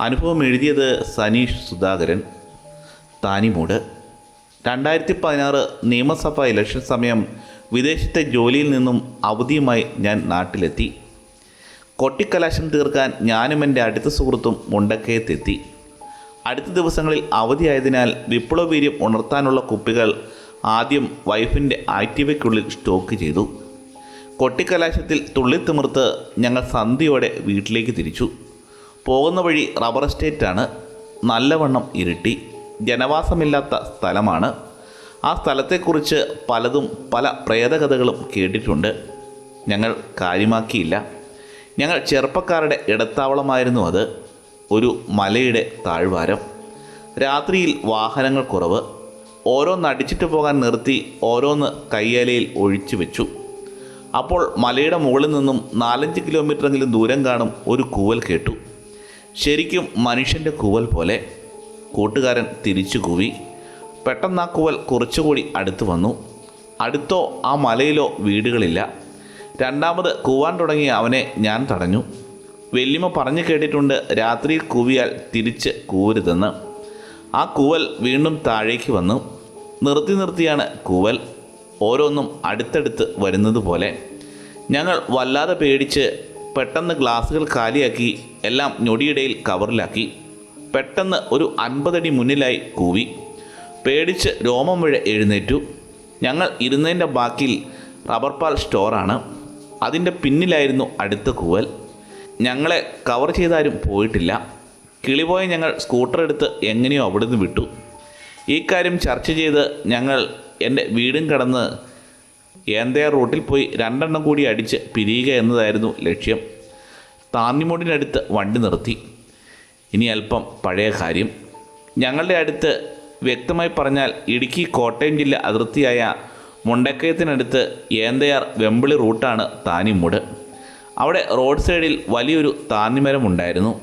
അനുഭവം എഴുതിയത് സനീഷ് സുധാകരൻ താനിമൂട്. രണ്ടായിരത്തി പതിനാറ് നിയമസഭാ ഇലക്ഷൻ സമയം വിദേശത്തെ ജോലിയിൽ നിന്നും അവധിയുമായി ഞാൻ നാട്ടിലെത്തി. കൊട്ടിക്കലാശം തീർക്കാൻ ഞാനും എന്റെ അടുത്ത സുഹൃത്തും മുണ്ടക്കയത്തെത്തി. അടുത്ത ദിവസങ്ങളിൽ അവധിയായതിനാൽ വിപ്ലവവീര്യം ഉണർത്താനുള്ള കുപ്പികൾ ആദ്യം വൈഫിന്റെ ആക്റ്റീവയ്ക്കുള്ളിൽ സ്റ്റോക്ക് ചെയ്തു. കൊട്ടിക്കലാശത്തിൽ തുള്ളിത്തിമിർത്ത് ഞങ്ങൾ സന്ധ്യയോടെ വീട്ടിലേക്ക് തിരിച്ചു. പോകുന്ന വഴി റബ്ബർ എസ്റ്റേറ്റാണ് നല്ലവണ്ണം ഇരുട്ടി ജനവാസമില്ലാത്ത സ്ഥലമാണ്. ആ സ്ഥലത്തെക്കുറിച്ച് പലതും പല പ്രേതകഥകളും കേട്ടിട്ടുണ്ട്. ഞങ്ങൾ കാര്യമാക്കിയില്ല. ഞങ്ങൾ ചെറുപ്പക്കാരുടെ ഇടത്താവളമായിരുന്നു അത്. ഒരു മലയുടെ താഴ്വാരം. രാത്രിയിൽ വാഹനങ്ങൾ കുറവ്. ഓരോന്ന് അടിച്ചിട്ട് പോകാൻ നിർത്തി ഓരോന്ന് കയ്യാലയിൽ ഒഴിച്ചു വെച്ചു. അപ്പോൾ മലയുടെ മുകളിൽ നിന്നും നാലഞ്ച് കിലോമീറ്ററെങ്കിലും ദൂരം കാണും ഒരു കൂവൽ കേട്ടു. ശരിക്കും മനുഷ്യന്റെ കൂവൽ പോലെ കൂട്ടുകാരൻ തിരിച്ചു കൂവി. പെട്ടെന്ന് ആ കൂവൽ കുറച്ചുകൂടി അടുത്ത് വന്നു. അടുത്തോ ആ മലയിലോ വീടുകളില്ല. രണ്ടാമത് കൂവാൻ തുടങ്ങിയ അവനെ ഞാൻ തടഞ്ഞു. വെല്ലിമ പറഞ്ഞു കേട്ടിട്ടുണ്ട് രാത്രിയിൽ കൂവിയാൽ തിരിച്ച് കൂവരുതെന്ന്. ആ കൂവൽ വീണ്ടും താഴേക്ക് വന്നു. നിർത്തി നിർത്തിയാണ് കൂവൽ ഓരോന്നും അടുത്തടുത്ത് വരുന്നത് പോലെ. ഞങ്ങൾ വല്ലാതെ പേടിച്ച് പെട്ടെന്ന് ഗ്ലാസുകൾ കാലിയാക്കി എല്ലാം ഞൊടിയിടയിൽ കവറിലാക്കി. പെട്ടെന്ന് ഒരു അൻപതടി മുന്നിലായി കൂവി. പേടിച്ച് രോമം വഴി എഴുന്നേറ്റു. ഞങ്ങൾ ഇരുന്നതിന്റെ ബാക്കിൽ റബ്ബർ പാൽ സ്റ്റോറാണ്. അതിന്റെ പിന്നിലായിരുന്നു അടുത്ത കൂവൽ. ഞങ്ങളെ കവർ ചെയ്താരും പോയിട്ടില്ല. കിളിപോയ ഞങ്ങൾ സ്കൂട്ടർ എടുത്ത് എങ്ങനെയോ അവിടുന്ന് വിട്ടു. ഈ കാര്യം ചർച്ച ചെയ്ത് ഞങ്ങൾ എന്റെ വീടും കടന്ന് ഏന്തയാർ റൂട്ടിൽ പോയി രണ്ടെണ്ണം കൂടി അടിച്ച് പിരിയുക എന്നതായിരുന്നു ലക്ഷ്യം. താന്നിമൂടിനടുത്ത് വണ്ടി നിർത്തി. ഇനി അല്പം പഴയ കാര്യം. ഞങ്ങളുടെ അടുത്ത് വ്യക്തമായി പറഞ്ഞാൽ ഇടുക്കി കോട്ടയം ജില്ല അതിർത്തിയായ മുണ്ടക്കയത്തിനടുത്ത് ഏന്തയാർ വെമ്പിളി റൂട്ടാണ് താനിമൂട് അവിടെ റോഡ് സൈഡിൽ വലിയൊരു താന്നിമരം ഉണ്ടായിരുന്നു.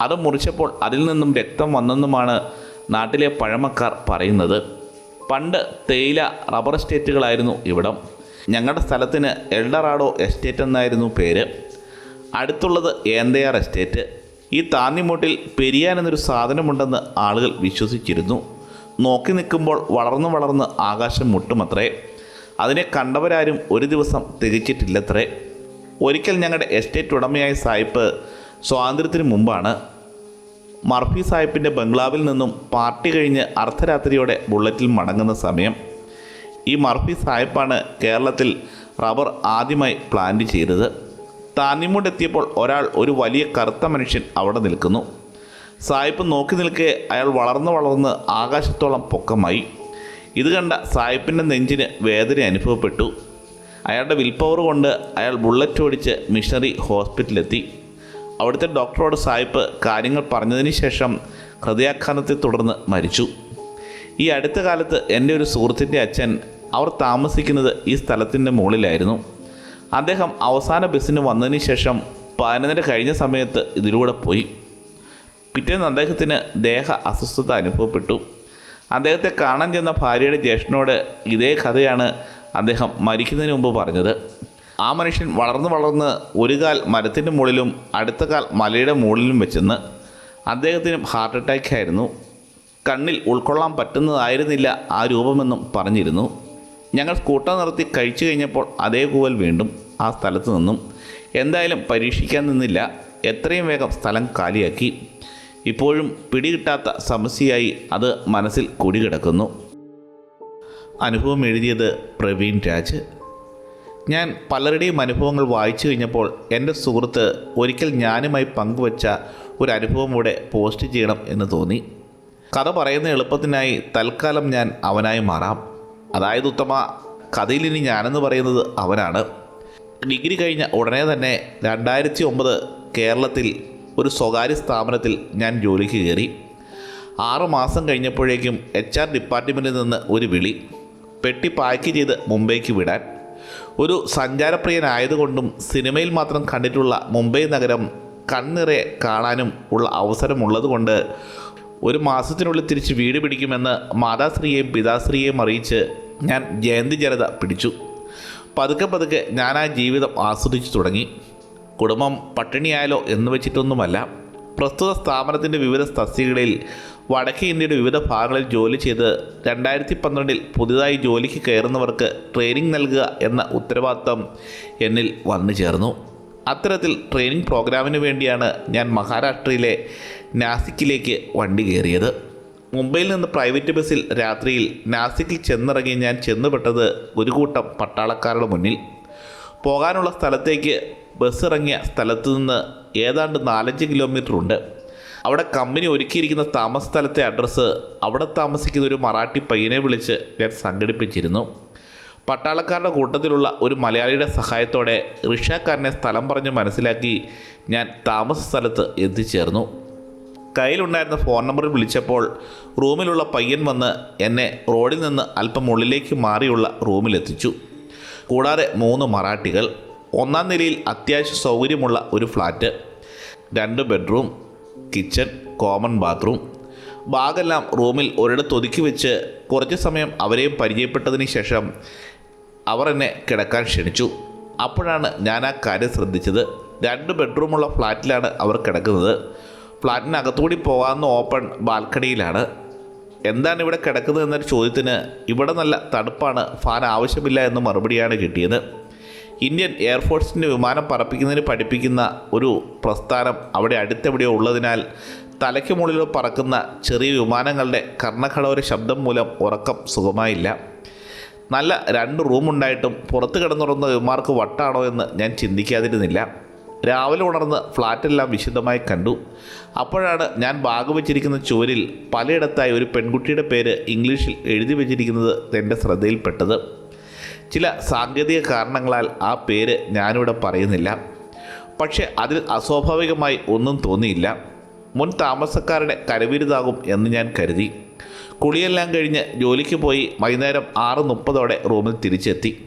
അത് മുറിച്ചപ്പോൾ അതിൽ നിന്നും രക്തം വന്നെന്നുമാണ് നാട്ടിലെ പഴമക്കാർ പറയുന്നത്. പണ്ട് തേയില റബ്ബർ എസ്റ്റേറ്റുകളായിരുന്നു ഇവിടം. ഞങ്ങളുടെ സ്ഥലത്തിന് എൽഡറാഡോ എസ്റ്റേറ്റ് എന്നായിരുന്നു പേര്. അടുത്തുള്ളത് ഏന്തയാർ എസ്റ്റേറ്റ്. ഈ താന്നിമൂട്ടിൽ പെരിയാൻ എന്നൊരു സാധനമുണ്ടെന്ന് ആളുകൾ വിശ്വസിച്ചിരുന്നു. നോക്കി നിൽക്കുമ്പോൾ വളർന്നു വളർന്ന് ആകാശം മുട്ടുമത്രേ. അതിനെ കണ്ടവരാരും ഒരു ദിവസം തികച്ചിട്ടില്ലത്രേ ഒരിക്കൽ ഞങ്ങളുടെ എസ്റ്റേറ്റ് ഉടമയായ സായിപ്പ് സ്വാതന്ത്ര്യത്തിന് മുമ്പാണ്. മർഫി സാഹിബിന്റെ ബംഗ്ലാവിൽ നിന്നും പാർട്ടി കഴിഞ്ഞ് അർദ്ധരാത്രിയോടെ ബുള്ളറ്റിൽ മടങ്ങുന്ന സമയം. ഈ മർഫി സാഹിബാണ് കേരളത്തിൽ റബ്ബർ ആദ്യമായി പ്ലാന്റ് ചെയ്തത്. താന്നിമൂട് എത്തിയപ്പോൾ ഒരാൾ ഒരു വലിയ കറുത്ത മനുഷ്യൻ അവിടെ നിൽക്കുന്നു. സായിപ്പ് നോക്കി നിൽക്കെ അയാൾ വളർന്ന് വളർന്ന് ആകാശത്തോളം പൊക്കമായി. ഇത് കണ്ട സായിപ്പിന്റെ നെഞ്ചിന് വേദന അനുഭവപ്പെട്ടു. അയാളുടെ വിൽപ്പവർ പവർ കൊണ്ട് അയാൾ ബുള്ളറ്റ് ഓടിച്ച് മിഷണറി ഹോസ്പിറ്റലിലെത്തി അവിടുത്തെ ഡോക്ടറോട് സായിപ്പ് കാര്യങ്ങൾ പറഞ്ഞതിന് ശേഷം ഹൃദയാഘാതത്തെ തുടർന്ന് മരിച്ചു. ഈ അടുത്ത കാലത്ത് എന്റെ ഒരു സുഹൃത്തിന്റെ അച്ഛൻ അവർ താമസിക്കുന്നത് ഈ സ്ഥലത്തിന്റെ മുകളിലായിരുന്നു. അദ്ദേഹം അവസാന ബസ്സിന് വന്നതിന് ശേഷം പതിനൊന്നര കഴിഞ്ഞ സമയത്ത് ഇതിലൂടെ പോയി. പിറ്റേന്ന് അദ്ദേഹത്തിന് ദേഹ അസ്വസ്ഥത അനുഭവപ്പെട്ടു. അദ്ദേഹത്തെ കാണാൻ ചെന്ന ഭാര്യയുടെ ജ്യേഷ്ഠനോട് ഇതേ കഥയാണ് അദ്ദേഹം മരിക്കുന്നതിന് മുമ്പ് പറഞ്ഞത്. ആ മനുഷ്യൻ വളർന്ന് വളർന്ന് ഒരു കാൽ മരത്തിന്റെ മുകളിലും അടുത്ത കാൽ മലയുടെ മുകളിലും വെച്ചെന്ന് അദ്ദേഹത്തിനും ഹാർട്ട് അറ്റാക്ക് ആയിരുന്നു. കണ്ണിൽ ഉൾക്കൊള്ളാൻ പറ്റുന്നതായിരുന്നില്ല ആ രൂപമെന്നും പറഞ്ഞിരുന്നു. ഞങ്ങൾ സ്കൂട്ടർ നിർത്തി കഴിച്ചു കഴിഞ്ഞപ്പോൾ അതേ കൂവൽ വീണ്ടും ആ സ്ഥലത്ത് നിന്നും എന്തായാലും പരീക്ഷിക്കാൻ നിന്നില്ല. എത്രയും വേഗം സ്ഥലം കാലിയാക്കി. ഇപ്പോഴും പിടികിട്ടാത്ത സമസ്യയായി അത് മനസ്സിൽ കുടികിടക്കുന്നു. അനുഭവം എഴുതിയത് പ്രവീൺ രാജ്. ഞാൻ പലരുടെയും അനുഭവങ്ങൾ വായിച്ചു കഴിഞ്ഞപ്പോൾ എന്റെ സുഹൃത്ത് ഒരിക്കൽ ഞാനുമായി പങ്കുവച്ച ഒരു അനുഭവം കൂടെ പോസ്റ്റ് ചെയ്യണം എന്ന് തോന്നി. കഥ പറയുന്ന എളുപ്പത്തിനായി തൽക്കാലം ഞാൻ അവനായി മാറാം. അതായത് ഉത്തമ കഥയിൽ ഇനി ഞാനെന്ന് പറയുന്നത് അവനാണ്. ഡിഗ്രി കഴിഞ്ഞ ഉടനെ തന്നെ രണ്ടായിരത്തി ഒമ്പത് കേരളത്തിൽ ഒരു സ്വകാര്യ സ്ഥാപനത്തിൽ ഞാൻ ജോലിക്ക് കയറി. ആറ് മാസം കഴിഞ്ഞപ്പോഴേക്കും എച്ച് ആർ ഡിപ്പാർട്ട്മെന്റിൽ നിന്ന് ഒരു വിളി പെട്ടി പാക്ക് ചെയ്ത് മുംബൈക്ക് വിടാൻ. ഒരു സഞ്ചാരപ്രിയനായതുകൊണ്ടും സിനിമയിൽ മാത്രം കണ്ടിട്ടുള്ള മുംബൈ നഗരം കണ്ണിറെ കാണാനും ഉള്ള അവസരമുള്ളതുകൊണ്ട് ഒരു മാസത്തിനുള്ളിൽ തിരിച്ച് വീട് പിടിക്കുമെന്ന് മാതാശ്രീയെയും പിതാശ്രീയെയും അറിയിച്ച് ഞാൻ ജയന്തി ജനത പിടിച്ചു. പതുക്കെ പതുക്കെ ഞാൻ ആ ജീവിതം ആസ്വദിച്ചു തുടങ്ങി. കുടുംബം പട്ടിണിയായാലോ എന്ന് വെച്ചിട്ടൊന്നുമല്ല. പ്രസ്തുത സ്ഥാപനത്തിന്റെ വിവിധ തസ്തികകളിൽ വടക്കേ ഇന്ത്യയുടെ വിവിധ ഭാഗങ്ങളിൽ ജോലി ചെയ്ത് രണ്ടായിരത്തി പന്ത്രണ്ടിൽ പുതിയതായി ജോലിക്ക് കയറുന്നവർക്ക് ട്രെയിനിങ് നൽകുക എന്ന ഉത്തരവാദിത്തം എന്നിൽ വന്നു ചേർന്നു. അത്തരത്തിൽ ട്രെയിനിങ് പ്രോഗ്രാമിന് വേണ്ടിയാണ് ഞാൻ മഹാരാഷ്ട്രയിലെ നാസിക്കിലേക്ക് വണ്ടി കയറിയത്. മുംബൈയിൽ നിന്ന് പ്രൈവറ്റ് ബസ്സിൽ രാത്രിയിൽ നാസിക്കിൽ ചെന്നിറങ്ങി ഞാൻ ചെന്നുപെട്ടത് ഒരു കൂട്ടം പട്ടാളക്കാരുടെ മുന്നിൽ. പോകാനുള്ള സ്ഥലത്തേക്ക് ബസ് ഇറങ്ങിയ സ്ഥലത്തു നിന്ന് ഏതാണ്ട് നാലഞ്ച് കിലോമീറ്റർ ഉണ്ട്. അവിടെ കമ്പനി ഒരുക്കിയിരിക്കുന്ന താമസ സ്ഥലത്തെ അഡ്രസ്സ് അവിടെ താമസിക്കുന്ന ഒരു മറാഠി പയ്യനെ വിളിച്ച് ഞാൻ സംഘടിപ്പിച്ചിരുന്നു. പട്ടാളക്കാരുടെ കൂട്ടത്തിലുള്ള ഒരു മലയാളിയുടെ സഹായത്തോടെ ഋഷാക്കാരനെ സ്ഥലം പറഞ്ഞ് മനസ്സിലാക്കി ഞാൻ താമസ സ്ഥലത്ത് എത്തിച്ചേർന്നു. കയ്യിലുണ്ടായിരുന്ന ഫോൺ നമ്പറിൽ വിളിച്ചപ്പോൾ റൂമിലുള്ള പയ്യൻ വന്ന് എന്നെ റോഡിൽ നിന്ന് അല്പം ഉള്ളിലേക്ക് മാറിയുള്ള റൂമിലെത്തിച്ചു. കൂടാതെ മൂന്ന് മറാഠികൾ ഒന്നാം നിലയിൽ അത്യാവശ്യ സൗകര്യമുള്ള ഒരു ഫ്ലാറ്റ് രണ്ട് ബെഡ്റൂം കിച്ചൺ കോമൺ ബാത്റൂം. ബാഗെല്ലാം റൂമിൽ ഒരിടത്ത് ഒതുക്കി വെച്ച് കുറച്ച് സമയം അവരെയും പരിചയപ്പെട്ടതിന് ശേഷം അവർ എന്നെ കിടക്കാൻ ക്ഷണിച്ചു. അപ്പോഴാണ് ഞാൻ ആ കാര്യം ശ്രദ്ധിച്ചത്. രണ്ട് ബെഡ്റൂമുള്ള ഫ്ലാറ്റിലാണ് അവർ കിടക്കുന്നത്. ഫ്ലാറ്റിനകത്തുകൂടി പോകാവുന്ന ഓപ്പൺ ബാൽക്കണിയിലാണ്. എന്താണ് ഇവിടെ കിടക്കുന്നത് എന്നൊരു ചോദ്യത്തിന് ഇവിടെ നല്ല തണുപ്പാണ് ഫാൻ ആവശ്യമില്ല എന്ന് മറുപടിയാണ് കിട്ടിയത്. ഇന്ത്യൻ എയർഫോഴ്സിന്റെ വിമാനം പറപ്പിക്കുന്നതിന് പഠിപ്പിക്കുന്ന ഒരു പ്രസ്ഥാനം അവിടെ അടുത്തെവിടെയോ ഉള്ളതിനാൽ തലയ്ക്ക് മുകളിൽ പറക്കുന്ന ചെറിയ വിമാനങ്ങളുടെ കർണഘടവര ശബ്ദം മൂലം ഉറക്കം സുഖമായില്ല. നല്ല രണ്ട് റൂമുണ്ടായിട്ടും പുറത്ത് കിടന്നുറങ്ങുന്ന വിമാർക്ക് വട്ടാണോ എന്ന് ഞാൻ ചിന്തിക്കാതിരുന്നില്ല. രാവിലെ ഉണർന്ന് ഫ്ലാറ്റെല്ലാം വിശദമായി കണ്ടു. അപ്പോഴാണ് ഞാൻ ബാഗ് വെച്ചിരിക്കുന്ന ചുവരിൽ പലയിടത്തായി ഒരു പെൺകുട്ടിയുടെ പേര് ഇംഗ്ലീഷിൽ എഴുതി വെച്ചിരിക്കുന്നത് എന്റെ ശ്രദ്ധയിൽപ്പെട്ടത്. ചില സാങ്കേതിക കാരണങ്ങളാൽ ആ പേര് ഞാനിവിടെ പറയുന്നില്ല. പക്ഷേ അതിൽ അസ്വാഭാവികമായി ഒന്നും തോന്നിയില്ല. മുൻ താമസക്കാരുടെ കരവിരുതാകും എന്ന് ഞാൻ കരുതി. കുളിയെല്ലാം കഴിഞ്ഞ് ജോലിക്ക് പോയി വൈകുന്നേരം ആറ് മുപ്പതോടെ റൂമിൽ തിരിച്ചെത്തി.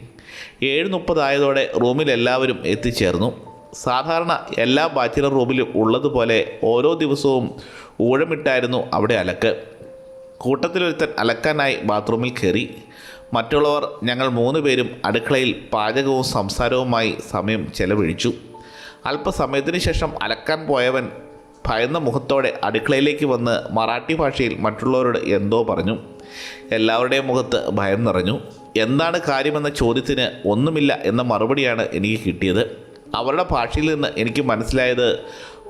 ഏഴ് മുപ്പതായതോടെ റൂമിൽ എല്ലാവരും എത്തിച്ചേർന്നു. സാധാരണ എല്ലാ ബാച്ചിലർ റൂമിലും ഉള്ളതുപോലെ ഓരോ ദിവസവും ഊഴമിട്ടായിരുന്നു അവിടെ അലക്ക്. കൂട്ടത്തിലൊരുത്തൻ അലക്കാനായി ബാത്റൂമിൽ കയറി മറ്റുള്ളവർ ഞങ്ങൾ മൂന്ന് പേരും അടുക്കളയിൽ പാചകവും സംസാരവുമായി സമയം ചെലവഴിച്ചു. അല്പസമയത്തിന് ശേഷം അലക്കാൻ പോയവൻ ഭയന്ന മുഖത്തോടെ അടുക്കളയിലേക്ക് വന്ന് മറാഠി ഭാഷയിൽ മറ്റുള്ളവരോട് എന്തോ പറഞ്ഞു. എല്ലാവരുടെയും മുഖത്ത് ഭയം നിറഞ്ഞു. എന്താണ് കാര്യമെന്ന ചോദ്യത്തിന് ഒന്നുമില്ല എന്ന മറുപടിയാണ് എനിക്ക് കിട്ടിയത്. അവരുടെ ഭാഷയിൽ നിന്ന് എനിക്ക് മനസ്സിലായത്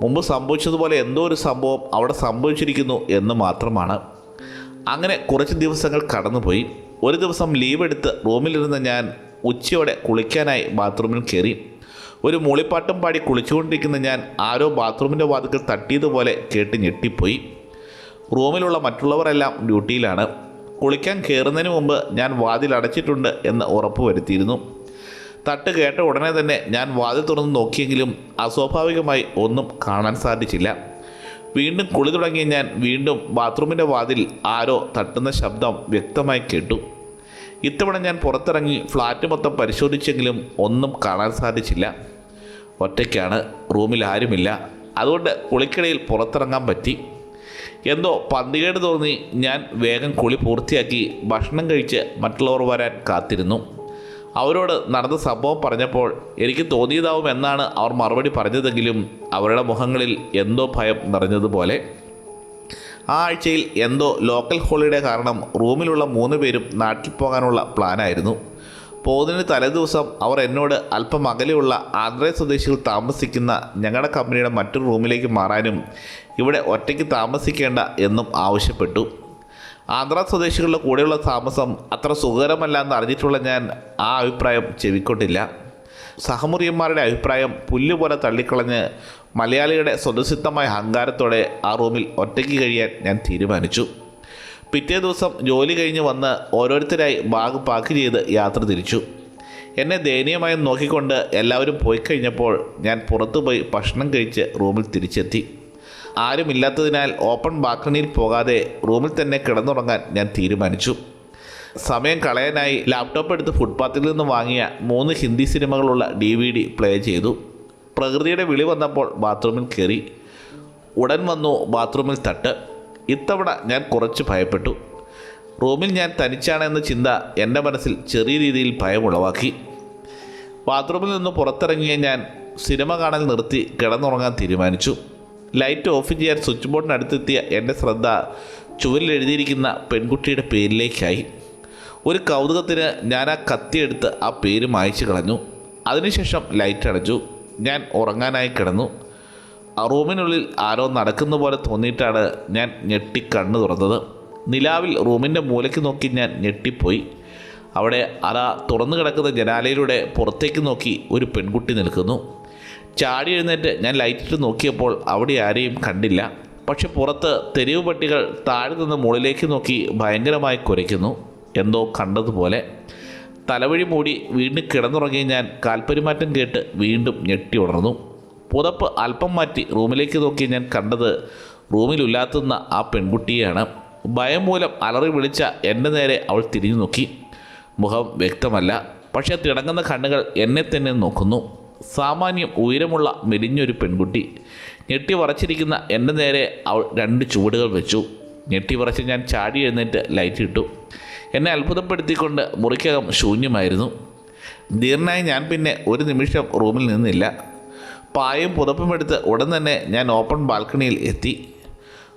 മുമ്പ് സംഭവിച്ചതുപോലെ എന്തോ ഒരു സംഭവം അവിടെ സംഭവിച്ചിരിക്കുന്നു എന്ന് മാത്രമാണ്. അങ്ങനെ കുറച്ച് ദിവസങ്ങൾ കടന്നുപോയി. ഒരു ദിവസം ലീവ് എടുത്ത് റൂമിലിരുന്ന് ഞാൻ ഉച്ചയോടെ കുളിക്കാനായി ബാത്റൂമിൽ കയറി. ഒരു മൂളിപ്പാട്ടും പാടി കുളിച്ചുകൊണ്ടിരിക്കുന്ന ഞാൻ ആരോ ബാത്റൂമിന്റെ വാതിക്കൽ തട്ടിയതുപോലെ കേട്ട് ഞെട്ടിപ്പോയി. റൂമിലുള്ള മറ്റുള്ളവരെല്ലാം ഡ്യൂട്ടിയിലാണ് കുളിക്കാൻ കയറുന്നതിന് മുമ്പ് ഞാൻ വാതിൽ അടച്ചിട്ടുണ്ട് എന്ന് ഉറപ്പ് വരുത്തിയിരുന്നു തട്ട് കേട്ട ഉടനെ തന്നെ ഞാൻ വാതിൽ തുറന്ന് നോക്കിയെങ്കിലും അസ്വാഭാവികമായി ഒന്നും കാണാൻ സാധിച്ചില്ല. വീണ്ടും കുളി തുടങ്ങിയ ഞാൻ വീണ്ടും ബാത്റൂമിന്റെ വാതിൽ ആരോ തട്ടുന്ന ശബ്ദം വ്യക്തമായി കേട്ടു. ഇത്തവണ ഞാൻ പുറത്തിറങ്ങി ഫ്ലാറ്റ് മൊത്തം പരിശോധിച്ചെങ്കിലും ഒന്നും കാണാൻ സാധിച്ചില്ല. ഒറ്റയ്ക്കാണ് റൂമിൽ ആരുമില്ല. അതുകൊണ്ട് കുളിക്കിടയിൽ പുറത്തിറങ്ങാൻ പറ്റി. എന്തോ പന്തികേട് തോന്നി ഞാൻ വേഗം കുളി പൂർത്തിയാക്കി ഭക്ഷണം കഴിച്ച് മറ്റുള്ളവർ വരാൻ കാത്തിരുന്നു. അവരോട് നടന്ന സംഭവം പറഞ്ഞപ്പോൾ എനിക്ക് തോന്നിയതാവും എന്നാണ് അവർ മറുപടി പറഞ്ഞതെങ്കിലും അവരുടെ മുഖങ്ങളിൽ എന്തോ ഭയം നിറഞ്ഞതുപോലെ. ആ ആഴ്ചയിൽ എന്തോ ലോക്കൽ ഹോളിഡേ കാരണം റൂമിലുള്ള മൂന്ന് പേരും നാട്ടിൽ പോകാനുള്ള പ്ലാനായിരുന്നു പോകുന്നതിന് തലേദിവസം അവർ എന്നോട് അല്പം അകലെയുള്ള ആന്ധ്ര സ്വദേശികൾ താമസിക്കുന്ന ഞങ്ങളുടെ കമ്പനിയുടെ മറ്റൊരു റൂമിലേക്ക് മാറാനും ഇവിടെ ഒറ്റയ്ക്ക് താമസിക്കേണ്ട എന്നും ആവശ്യപ്പെട്ടു. ആന്ധ്ര സ്വദേശികളുടെ കൂടെയുള്ള താമസം അത്ര സുഖകരമല്ല എന്ന് അറിഞ്ഞിട്ടുള്ള ഞാൻ ആ അഭിപ്രായം ചെവിക്കൊണ്ടില്ല. സഹമുറിയന്മാരുടെ അഭിപ്രായം പുല്ലുപോലെ തള്ളിക്കളഞ്ഞ് മലയാളിയുടെ സ്വതസിദ്ധമായ അഹങ്കാരത്തോടെ ആ റൂമിൽ ഒറ്റയ്ക്ക് കഴിയാൻ ഞാൻ തീരുമാനിച്ചു. പിറ്റേ ദിവസം ജോലി കഴിഞ്ഞ് വന്ന് ഓരോരുത്തരായി ബാഗ് പാക്ക് ചെയ്ത് യാത്ര തിരിച്ചു. എന്നെ ദയനീയമായി നോക്കിക്കൊണ്ട് എല്ലാവരും പോയി കഴിഞ്ഞപ്പോൾ ഞാൻ പുറത്തുപോയി ഭക്ഷണം കഴിച്ച് റൂമിൽ തിരിച്ചെത്തി. ആരുമില്ലാത്തതിനാൽ ഓപ്പൺ ബാൽക്കണിയിൽ പോകാതെ റൂമിൽ തന്നെ കിടന്നുറങ്ങാൻ ഞാൻ തീരുമാനിച്ചു. സമയം കളയാനായി ലാപ്ടോപ്പ് എടുത്ത് ഫുട്പാത്തിൽ നിന്ന് വാങ്ങിയ മൂന്ന് ഹിന്ദി സിനിമകളുള്ള ഡി വി ഡി പ്ലേ ചെയ്തു. പ്രകൃതിയുടെ വിളി വന്നപ്പോൾ ബാത്റൂമിൽ കയറി ഉടൻ വന്നു ബാത്റൂമിൽ തട്ട്. ഇത്തവണ ഞാൻ കുറച്ച് ഭയപ്പെട്ടു. റൂമിൽ ഞാൻ തനിച്ചാണെന്ന ചിന്ത എന്റെ മനസ്സിൽ ചെറിയ രീതിയിൽ ഭയമുളവാക്കി ബാത്റൂമിൽ നിന്ന് പുറത്തിറങ്ങിയ ഞാൻ സിനിമ കാണൽ നിർത്തി കിടന്നുറങ്ങാൻ തീരുമാനിച്ചു. ലൈറ്റ് ഓഫ് ചെയ്യാൻ സ്വിച്ച് ബോർഡിനടുത്തെത്തിയ എന്റെ ശ്രദ്ധ ചുവരിൽ എഴുതിയിരിക്കുന്ന പെൺകുട്ടിയുടെ പേരിലേക്കായി. ഒരു കൗതുകത്തിന് ഞാൻ ആ കത്തിയെടുത്ത് ആ പേര് മായ്ച്ചു കളഞ്ഞു. അതിനുശേഷം ലൈറ്റ് അടച്ചു. ഞാൻ ഉറങ്ങാനായി കിടന്നു. ആ റൂമിനുള്ളിൽ ആരോ നടക്കുന്ന പോലെ തോന്നിയിട്ടാണ് ഞാൻ ഞെട്ടി കണ്ണു തുറന്നത്. നിലാവിൽ റൂമിന്റെ മൂലയ്ക്ക് നോക്കി ഞാൻ ഞെട്ടിപ്പോയി. അവിടെ അല തുറന്നു കിടക്കുന്ന ജനാലയിലൂടെ പുറത്തേക്ക് നോക്കി ഒരു പെൺകുട്ടി നിൽക്കുന്നു. ചാടി എഴുന്നേറ്റ് ഞാൻ ലൈറ്റിട്ട് നോക്കിയപ്പോൾ അവിടെ ആരെയും കണ്ടില്ല. പക്ഷെ പുറത്ത് തെരുവ് പട്ടികൾ താഴെ നിന്ന് മുകളിലേക്ക് നോക്കി ഭയങ്കരമായി കുരയ്ക്കുന്നു. എന്തോ കണ്ടതുപോലെ. തലവഴി മൂടി വീണ്ടും കിടന്നുറങ്ങി ഞാൻ കാൽപരിമാറ്റം കേട്ട് വീണ്ടും ഞെട്ടി ഉണർന്നു. പുതപ്പ് അല്പം മാറ്റി റൂമിലേക്ക് നോക്കി ഞാൻ കണ്ടത് റൂമിലുല്ലാത്തുന്ന ആ പെൺകുട്ടിയാണ്. ഭയം മൂലം അലറി വിളിച്ച എന്റെ നേരെ അവൾ തിരിഞ്ഞു നോക്കി. മുഖം വ്യക്തമല്ല. പക്ഷേ തിളങ്ങുന്ന കണ്ണുകൾ എന്നെ തന്നെ നോക്കുന്നു. സാമാന്യം ഉയരമുള്ള മെലിഞ്ഞൊരു പെൺകുട്ടി. ഞെട്ടി വറച്ചിരിക്കുന്ന എന്റെ നേരെ അവൾ രണ്ട് ചുവടുകൾ വെച്ചു. ഞെട്ടി വറച്ച് ഞാൻ ചാടി എഴുന്നേറ്റ് ലൈറ്റ് ഇട്ടു. എന്നെ അത്ഭുതപ്പെടുത്തിക്കൊണ്ട് മുറിക്കകം ശൂന്യമായിരുന്നു. ധീർണായി ഞാൻ പിന്നെ ഒരു നിമിഷം റൂമിൽ നിന്നില്ല. പായും പുതപ്പും എടുത്ത് ഉടൻ തന്നെ ഞാൻ ഓപ്പൺ ബാൽക്കണിയിൽ എത്തി.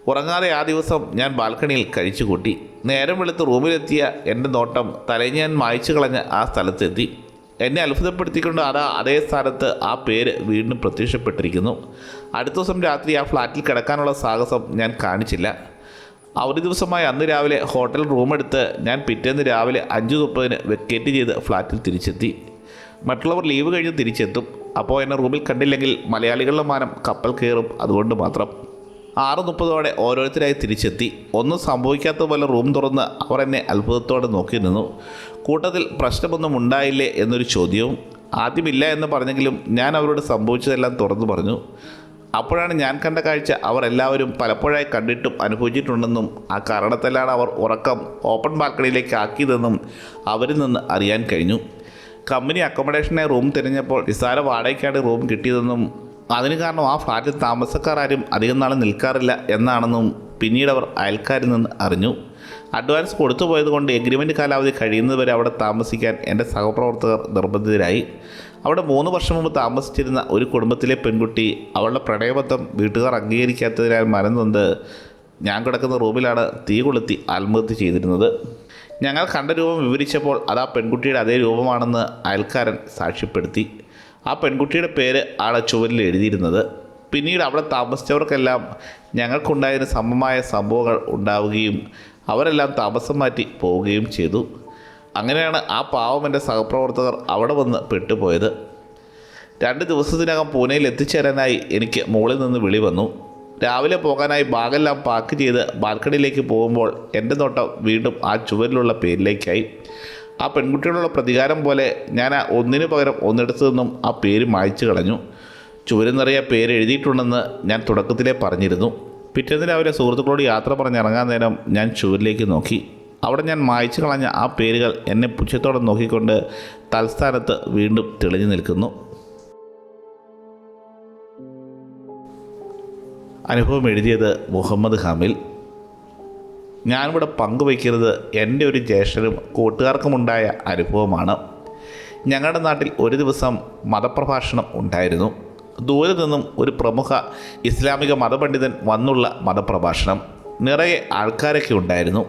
ഉറങ്ങാതെ ആ ദിവസം ഞാൻ ബാൽക്കണിയിൽ കഴിച്ചു കൂട്ടി നേരം വെളുത്ത് റൂമിലെത്തിയ എന്റെ നോട്ടം തലേ ഞാൻ മായ്ച്ചു കളഞ്ഞ ആ സ്ഥലത്തെത്തി. എന്നെ അത്ഭുതപ്പെടുത്തിക്കൊണ്ട് അതാ അതേ സ്ഥാനത്ത് ആ പേര് വീണ്ടും പ്രത്യക്ഷപ്പെട്ടിരിക്കുന്നു. അടുത്ത ദിവസം രാത്രി ആ ഫ്ലാറ്റിൽ കിടക്കാനുള്ള സാഹസം ഞാൻ കാണിച്ചില്ല. അവധി ദിവസമായ അന്ന് രാവിലെ ഹോട്ടൽ റൂമെടുത്ത് ഞാൻ പിറ്റേന്ന് രാവിലെ അഞ്ച് മുപ്പതിന് വെക്കേറ്റ് ചെയ്ത് ഫ്ലാറ്റിൽ തിരിച്ചെത്തി. മറ്റുള്ളവർ ലീവ് കഴിഞ്ഞ് തിരിച്ചെത്തും. അപ്പോൾ എന്നെ റൂമിൽ കണ്ടില്ലെങ്കിൽ മലയാളികളുടെ മാനം കപ്പൽ കയറും. അതുകൊണ്ട് മാത്രം. ആറ് മുപ്പതോടെ ഓരോരുത്തരായി തിരിച്ചെത്തി. ഒന്നും സംഭവിക്കാത്ത പോലെ റൂം തുറന്ന് അവർ എന്നെ അത്ഭുതത്തോടെ നോക്കി നിന്നു. കൂട്ടത്തിൽ പ്രശ്നമൊന്നും ഉണ്ടായില്ലേ എന്നൊരു ചോദ്യവും ആദ്യമില്ല എന്ന് പറഞ്ഞെങ്കിലും ഞാൻ അവരോട് സംഭവിച്ചതെല്ലാം തുറന്നു പറഞ്ഞു. അപ്പോഴാണ് ഞാൻ കണ്ട കാഴ്ച അവർ എല്ലാവരും പലപ്പോഴായി കണ്ടിട്ടും അനുഭവിച്ചിട്ടുണ്ടെന്നും ആ കാരണത്തിലാണ് അവർ ഉറക്കം ഓപ്പൺ ബാൽക്കണിയിലേക്ക് ആക്കിയതെന്നും അവരിൽ നിന്ന് അറിയാൻ കഴിഞ്ഞു. കമ്പനി അക്കോമഡേഷനായി റൂം തിരഞ്ഞപ്പോൾ നിസ്സാര വാടകയ്ക്കാണ് റൂം കിട്ടിയതെന്നും അതിന് കാരണം ആ ഫ്ലാറ്റിൽ താമസക്കാർ ആരും അധികം നാൾ നിൽക്കാറില്ല എന്നാണെന്നും പിന്നീട് അവർ അയൽക്കാരിൽ നിന്ന് അറിഞ്ഞു. അഡ്വാൻസ് കൊടുത്തു പോയതുകൊണ്ട് എഗ്രിമെന്റ് കാലാവധി കഴിയുന്നതുവരെ അവിടെ താമസിക്കാൻ എന്റെ സഹപ്രവർത്തകർ നിർബന്ധിതരായി. അവിടെ മൂന്ന് വർഷം മുമ്പ് താമസിച്ചിരുന്ന ഒരു കുടുംബത്തിലെ പെൺകുട്ടി അവളുടെ പ്രണയബന്ധം വീട്ടുകാർ അംഗീകരിക്കാത്തതിനാൽ മനംനൊന്ത് ഞാൻ കിടക്കുന്ന റൂമിലാണ് തീ കൊളുത്തി ആത്മഹത്യ ചെയ്തിരുന്നത്. ഞങ്ങൾ കണ്ട രൂപം വിവരിച്ചപ്പോൾ അത് ആ പെൺകുട്ടിയുടെ അതേ രൂപമാണെന്ന് അയൽക്കാരൻ സാക്ഷ്യപ്പെടുത്തി. ആ പെൺകുട്ടിയുടെ പേര് ആളെ ചുവരിൽ എഴുതിയിരുന്നത്. പിന്നീട് അവിടെ താമസിച്ചവർക്കെല്ലാം ഞങ്ങൾക്കുണ്ടായതിന് സമമായ സംഭവങ്ങൾ ഉണ്ടാവുകയും അവരെല്ലാം താമസം മാറ്റി പോവുകയും ചെയ്തു. അങ്ങനെയാണ് ആ പാവം എന്റെ സഹപ്രവർത്തകർ അവിടെ വന്ന് പെട്ടുപോയത്. രണ്ട് ദിവസത്തിനകം പൂനെയിൽ എത്തിച്ചേരാനായി എനിക്ക് മുകളിൽ നിന്ന് വിളി വന്നു. രാവിലെ പോകാനായി ബാഗെല്ലാം പാക്ക് ചെയ്ത് ബാൽക്കണിയിലേക്ക് പോകുമ്പോൾ എന്റെ നോട്ടം വീണ്ടും ആ ചുവരിലുള്ള പേരിലേക്കായി. ആ പെൺകുട്ടിയോടുള്ള പ്രതികാരം പോലെ ഞാൻ ആ ഒന്നിനു പകരം ഒന്നിടത്തു നിന്നും ആ പേര് മായ്ച്ചു കളഞ്ഞു. ചുവരും നിറയെ പേര് എഴുതിയിട്ടുണ്ടെന്ന് ഞാൻ തുടക്കത്തിലേ പറഞ്ഞിരുന്നു. പിറ്റേന്ന് രാവിലെ സുഹൃത്തുക്കളോട് യാത്ര പറഞ്ഞിറങ്ങാൻ നേരം ഞാൻ ചുവരിലേക്ക് നോക്കി. അവിടെ ഞാൻ മായ്ച്ചു കളഞ്ഞ ആ പേരുകൾ എന്നെ പുച്ഛത്തോടെ നോക്കിക്കൊണ്ട് തൽസ്ഥാനത്ത് വീണ്ടും തെളിഞ്ഞു നിൽക്കുന്നു. അനുഭവം എഴുതിയത് മുഹമ്മദ് ഹാമിൽ. ഞാനിവിടെ പങ്കുവയ്ക്കുന്നത് എന്റെ ഒരു ജ്യേഷ്ഠനും കൂട്ടുകാർക്കുമുണ്ടായ അനുഭവമാണ്. ഞങ്ങളുടെ നാട്ടിൽ ഒരു ദിവസം മതപ്രഭാഷണം ഉണ്ടായിരുന്നു. ദൂരെ നിന്നും ഒരു പ്രമുഖ ഇസ്ലാമിക മതപണ്ഡിതൻ വന്നുള്ള മതപ്രഭാഷണം. നിറയെ ആൾക്കാരൊക്കെ ഉണ്ടായിരുന്നു.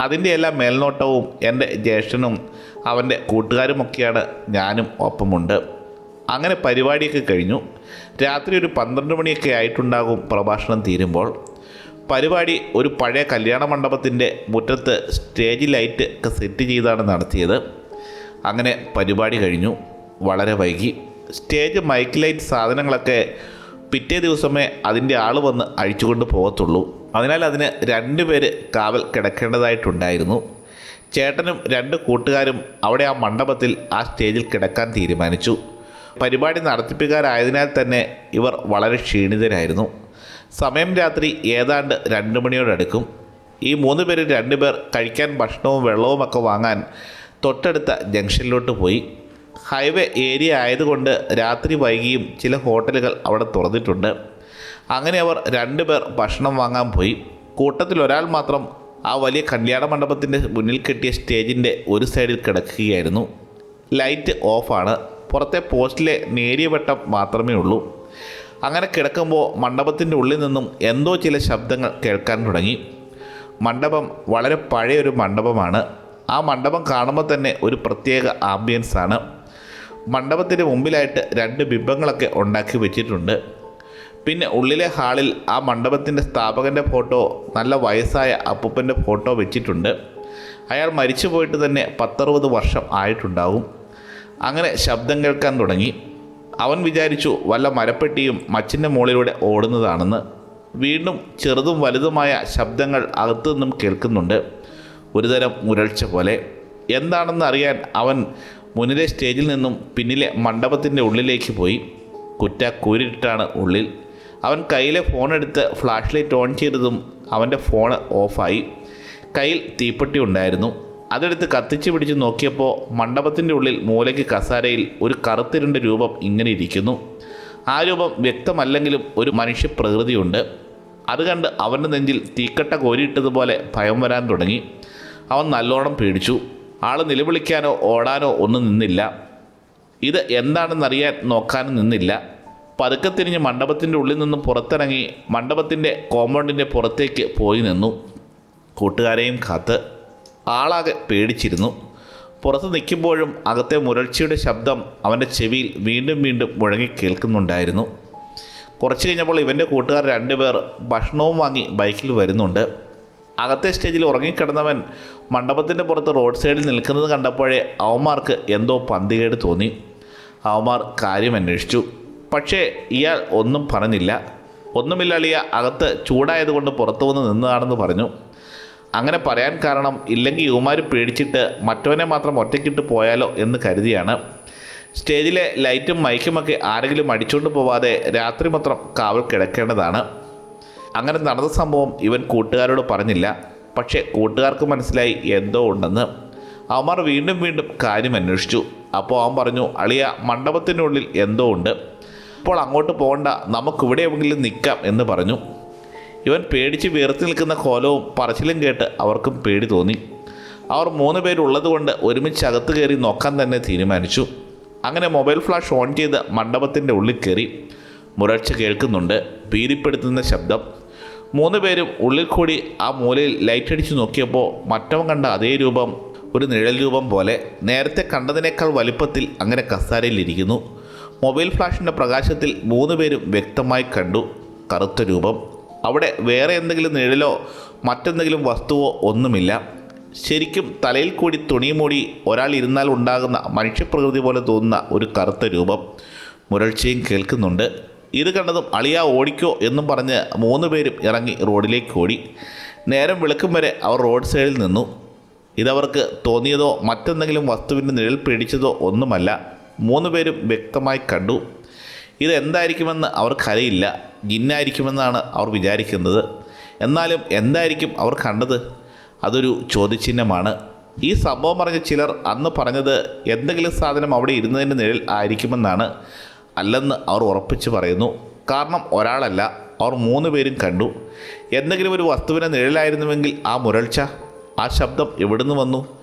അതിന്റെ എല്ലാ മേൽനോട്ടവും എന്റെ ജ്യേഷ്ഠനും അവന്റെ കൂട്ടുകാരുമൊക്കെയാണ് ഞാനും ഒപ്പമുണ്ട്. അങ്ങനെ പരിപാടിയൊക്കെ കഴിഞ്ഞു. രാത്രി ഒരു പന്ത്രണ്ട് മണിയൊക്കെ ആയിട്ടുണ്ടാകും പ്രഭാഷണം തീരുമ്പോൾ. പരിപാടി ഒരു പഴയ കല്യാണ മണ്ഡപത്തിന്റെ മുറ്റത്ത് സ്റ്റേജ് ലൈറ്റ് ഒക്കെ സെറ്റ് ചെയ്താണ് നടത്തിയത്. അങ്ങനെ പരിപാടി കഴിഞ്ഞു. വളരെ വൈകി. സ്റ്റേജ് മൈക്ക് ലൈറ്റ് സാധനങ്ങളൊക്കെ പിറ്റേ ദിവസമേ അതിന്റെ ആൾ വന്ന് അഴിച്ചുകൊണ്ട് പോകത്തുള്ളൂ. അതിനാൽ അതിന് രണ്ട് പേര് കാവൽ കിടക്കേണ്ടതായിട്ടുണ്ടായിരുന്നു. ചേട്ടനും രണ്ട് കൂട്ടുകാരും അവിടെ ആ മണ്ഡപത്തിൽ ആ സ്റ്റേജിൽ കിടക്കാൻ തീരുമാനിച്ചു. പരിപാടി നടത്തിപ്പിക്കാരായതിനാൽ തന്നെ ഇവർ വളരെ ക്ഷീണിതരായിരുന്നു. സമയം രാത്രി ഏതാണ്ട് രണ്ട് മണിയോടടുക്കും. ഈ മൂന്ന് പേരിൽ രണ്ട് പേർ കഴിക്കാൻ ഭക്ഷണവും വെള്ളവും ഒക്കെ വാങ്ങാൻ തൊട്ടടുത്ത ജംഗ്ഷനിലോട്ട് പോയി. ഹൈവേ ഏരിയ ആയതുകൊണ്ട് രാത്രി വൈകിയും ചില ഹോട്ടലുകൾ അവിടെ തുറന്നിട്ടുണ്ട്. അങ്ങനെ അവർ രണ്ട് പേർ ഭക്ഷണം വാങ്ങാൻ പോയി. കൂട്ടത്തിൽ ഒരാൾ മാത്രം ആ വലിയ കല്യാണ മണ്ഡപത്തിന്റെ മുന്നിൽ കെട്ടിയ സ്റ്റേജിന്റെ ഒരു സൈഡിൽ കിടക്കുകയായിരുന്നു. ലൈറ്റ് ഓഫാണ്. പുറത്തെ പോസ്റ്റിലെ നേരിയ വെട്ടം മാത്രമേ ഉള്ളൂ. അങ്ങനെ കിടക്കുമ്പോൾ മണ്ഡപത്തിന്റെ ഉള്ളിൽ നിന്നും എന്തോ ചില ശബ്ദങ്ങൾ കേൾക്കാൻ തുടങ്ങി. മണ്ഡപം വളരെ പഴയൊരു മണ്ഡപമാണ്. ആ മണ്ഡപം കാണുമ്പോൾ തന്നെ ഒരു പ്രത്യേക ആംബിയൻസ് ആണ്. മണ്ഡപത്തിന് മുമ്പിലായിട്ട് രണ്ട് ബിംബങ്ങളൊക്കെ ഉണ്ടാക്കി വെച്ചിട്ടുണ്ട്. പിന്നെ ഉള്ളിലെ ഹാളിൽ ആ മണ്ഡപത്തിന്റെ സ്ഥാപകന്റെ ഫോട്ടോ നല്ല വയസ്സായ അപ്പൂപ്പന്റെ ഫോട്ടോ വെച്ചിട്ടുണ്ട്. അയാൾ മരിച്ചു പോയിട്ട് തന്നെ പത്തറുപത് വർഷം ആയിട്ടുണ്ടാവും. അങ്ങനെ ശബ്ദം കേൾക്കാൻ തുടങ്ങി. അവൻ വിചാരിച്ചു വല്ല മരപ്പെട്ടിയും മച്ചിന്റെ മുകളിലൂടെ ഓടുന്നതാണെന്ന്. വീണ്ടും ചെറുതും വലുതുമായ ശബ്ദങ്ങൾ അകത്തു നിന്നും കേൾക്കുന്നുണ്ട്. ഒരുതരം മുരൾച്ച പോലെ. എന്താണെന്ന് അറിയാൻ അവൻ മുന്നിലെ സ്റ്റേജിൽ നിന്നും പിന്നിലെ മണ്ഡപത്തിന്റെ ഉള്ളിലേക്ക് പോയി. കുറ്റ കൂരിട്ടാണ് ഉള്ളിൽ. അവൻ കയ്യിലെ ഫോൺ എടുത്ത് ഫ്ലാഷ് ലൈറ്റ് ഓൺ ചെയ്തതും അവന്റെ ഫോൺ ഓഫായി. കയ്യിൽ തീപ്പെട്ടി ഉണ്ടായിരുന്നു. അതെടുത്ത് കത്തിച്ച് പിടിച്ച് നോക്കിയപ്പോൾ മണ്ഡപത്തിന്റെ ഉള്ളിൽ മൂലയ്ക്ക് കസാരയിൽ ഒരു കറുത്തിരുണ്ട രൂപം ഇങ്ങനെ ഇരിക്കുന്നു. ആ രൂപം വ്യക്തമല്ലെങ്കിലും ഒരു മനുഷ്യ പ്രകൃതിയുണ്ട് അത് കണ്ട് അവന്റെ നെഞ്ചിൽ തീക്കട്ട കോരിയിട്ടതുപോലെ ഭയം വരാൻ തുടങ്ങി. അവൻ നല്ലോണം പേടിച്ചു. ആൾ നിലവിളിക്കാനോ ഓടാനോ ഒന്നും നിന്നില്ല. ഇത് എന്താണെന്നറിയാൻ നോക്കാനും നിന്നില്ല. പതുക്കെ തിരിഞ്ഞ് മണ്ഡപത്തിന്റെ ഉള്ളിൽ നിന്നും പുറത്തിറങ്ങി മണ്ഡപത്തിന്റെ കോമ്പൗണ്ടിന്റെ പുറത്തേക്ക് പോയി നിന്നു. കൂട്ടുകാരെയും കാത്ത്. ആളാകെ പേടിച്ചിരുന്നു. പുറത്ത് നിൽക്കുമ്പോഴും അകത്തെ മുരൾച്ചയുടെ ശബ്ദം അവന്റെ ചെവിയിൽ വീണ്ടും വീണ്ടും മുഴങ്ങി കേൾക്കുന്നുണ്ടായിരുന്നു. കുറച്ച് കഴിഞ്ഞപ്പോൾ ഇവന്റെ കൂട്ടുകാർ രണ്ടുപേർ ഭക്ഷണവും വാങ്ങി ബൈക്കിൽ വരുന്നുണ്ട്. അകത്തെ സ്റ്റേജിൽ ഉറങ്ങിക്കിടന്നവൻ മണ്ഡപത്തിന്റെ പുറത്ത് റോഡ് സൈഡിൽ നിൽക്കുന്നത് കണ്ടപ്പോഴേ അവന്മാർക്ക് എന്തോ പന്തികേട് തോന്നി. അവന്മാർ കാര്യം അന്വേഷിച്ചു. പക്ഷേ ഇയാൾ ഒന്നും പറഞ്ഞില്ല. ഒന്നുമില്ലാളിയ അകത്ത് ചൂടായതുകൊണ്ട് പുറത്തു വന്ന് നിന്നതാണെന്ന് പറഞ്ഞു. അങ്ങനെ പറയാൻ കാരണം ഇല്ലെങ്കിൽ യുവമാർ പേടിച്ചിട്ട് മറ്റവനെ മാത്രം ഒറ്റയ്ക്കിട്ട് പോയാലോ എന്ന് കരുതിയാണ്. സ്റ്റേജിലെ ലൈറ്റും മൈക്കുമൊക്കെ ആരെങ്കിലും അടിച്ചുകൊണ്ട് പോവാതെ രാത്രി മാത്രം കാവൽ കിടക്കേണ്ടതാണ്. അങ്ങനെ നടന്ന സംഭവം ഇവൻ കൂട്ടുകാരോട് പറഞ്ഞില്ല. പക്ഷേ കൂട്ടുകാർക്ക് മനസ്സിലായി എന്തോ ഉണ്ടെന്ന്. അവന്മാർ വീണ്ടും വീണ്ടും കാര്യം അന്വേഷിച്ചു. അപ്പോൾ അവൻ പറഞ്ഞു അളിയ മണ്ഡപത്തിനുള്ളിൽ എന്തോ ഉണ്ട്. അപ്പോൾ അങ്ങോട്ട് പോകണ്ട നമുക്കിവിടെ എവിടെയെങ്കിലും നിൽക്കാം എന്ന് പറഞ്ഞു. ഇവൻ പേടിച്ച് വീർത്തി നിൽക്കുന്ന കോലവും പറച്ചിലും കേട്ട് അവർക്കും പേടി തോന്നി. അവർ മൂന്ന് പേരുള്ളതുകൊണ്ട് ഒരുമിച്ച് അകത്ത് കയറി നോക്കാൻ തന്നെ തീരുമാനിച്ചു. അങ്ങനെ മൊബൈൽ ഫ്ലാഷ് ഓൺ ചെയ്ത് മണ്ഡപത്തിന്റെ ഉള്ളിൽ കയറി. മുരൾച്ച കേൾക്കുന്നുണ്ട് ഭീതിപ്പെടുത്തുന്ന ശബ്ദം. മൂന്ന് പേരും ഉള്ളിൽ കൂടി ആ മൂലയിൽ ലൈറ്റ് അടിച്ച് നോക്കിയപ്പോൾ മറ്റവൻ കണ്ട അതേ രൂപം ഒരു നിഴൽ രൂപം പോലെ. നേരത്തെ കണ്ടതിനേക്കാൾ വലിപ്പത്തിൽ അങ്ങനെ കസാരയിലിരിക്കുന്നു മൊബൈൽ ഫ്ലാഷിന്റെ പ്രകാശത്തിൽ മൂന്ന് പേരും വ്യക്തമായി കണ്ടു. കറുത്ത രൂപം. അവിടെ വേറെ എന്തെങ്കിലും നിഴലോ മറ്റെന്തെങ്കിലും വസ്തുവോ ഒന്നുമില്ല. ശരിക്കും തലയിൽ കൂടി തുണി മൂടി ഒരാൾ ഇരുന്നാൽ ഉണ്ടാകുന്ന മനുഷ്യപ്രകൃതി പോലെ തോന്നുന്ന ഒരു കറുത്ത രൂപം മുരൾച്ചയും കേൾക്കുന്നുണ്ട്. ഇത് കണ്ടതും അളിയ ഓടിക്കോ എന്നും പറഞ്ഞ് മൂന്ന് പേരും ഇറങ്ങി റോഡിലേക്ക് ഓടി. നേരം വെളുക്കും വരെ അവർ റോഡ് സൈഡിൽ നിന്നു. ഇതവർക്ക് തോന്നിയതോ മറ്റെന്തെങ്കിലും വസ്തുവിന്റെ നിഴൽ പിടിച്ചതോ ഒന്നുമല്ല. മൂന്ന് പേരും വ്യക്തമായി കണ്ടു. ഇതെന്തായിരിക്കുമെന്ന് അവർക്കറിയില്ല. ജിന്നായിരിക്കുമെന്നാണ് അവർ വിചാരിക്കുന്നത്. എന്നാലും എന്തായിരിക്കും അവർ കണ്ടത്? അതൊരു ചോദ്യചിഹ്നമാണ്. ഈ സംഭവം പറഞ്ഞ ചിലർ അന്ന് പറഞ്ഞത് എന്തെങ്കിലും സാധനം അവിടെ ഇരുന്നതിന്റെ നിഴൽ ആയിരിക്കുമെന്നാണ്. അല്ലെന്ന് അവർ ഉറപ്പിച്ച് പറയുന്നു. കാരണം ഒരാളല്ല അവർ മൂന്ന് പേരും കണ്ടു. എന്തെങ്കിലും ഒരു വസ്തുവിനെ നിഴലായിരുന്നുവെങ്കിൽ ആ മുരൾച്ച ആ ശബ്ദം എവിടുന്ന് വന്നു?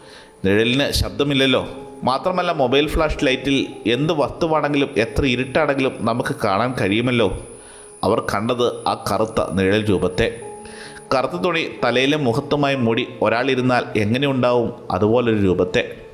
നിഴലിന് ശബ്ദമില്ലല്ലോ. മാത്രമല്ല മൊബൈൽ ഫ്ലാഷ് ലൈറ്റിൽ എന്ത് വസ്തുവാണെങ്കിലും എത്ര ഇരുട്ടാണെങ്കിലും നമുക്ക് കാണാൻ കഴിയുമല്ലോ. അവർ കണ്ടത് ആ കറുത്ത നിഴൽ രൂപത്തെ. കറുത്ത തുണി തലയിലും മുഖത്തുമായി മൂടി ഒരാളിരുന്നാൽ എങ്ങനെയുണ്ടാവും അതുപോലൊരു രൂപത്തെ.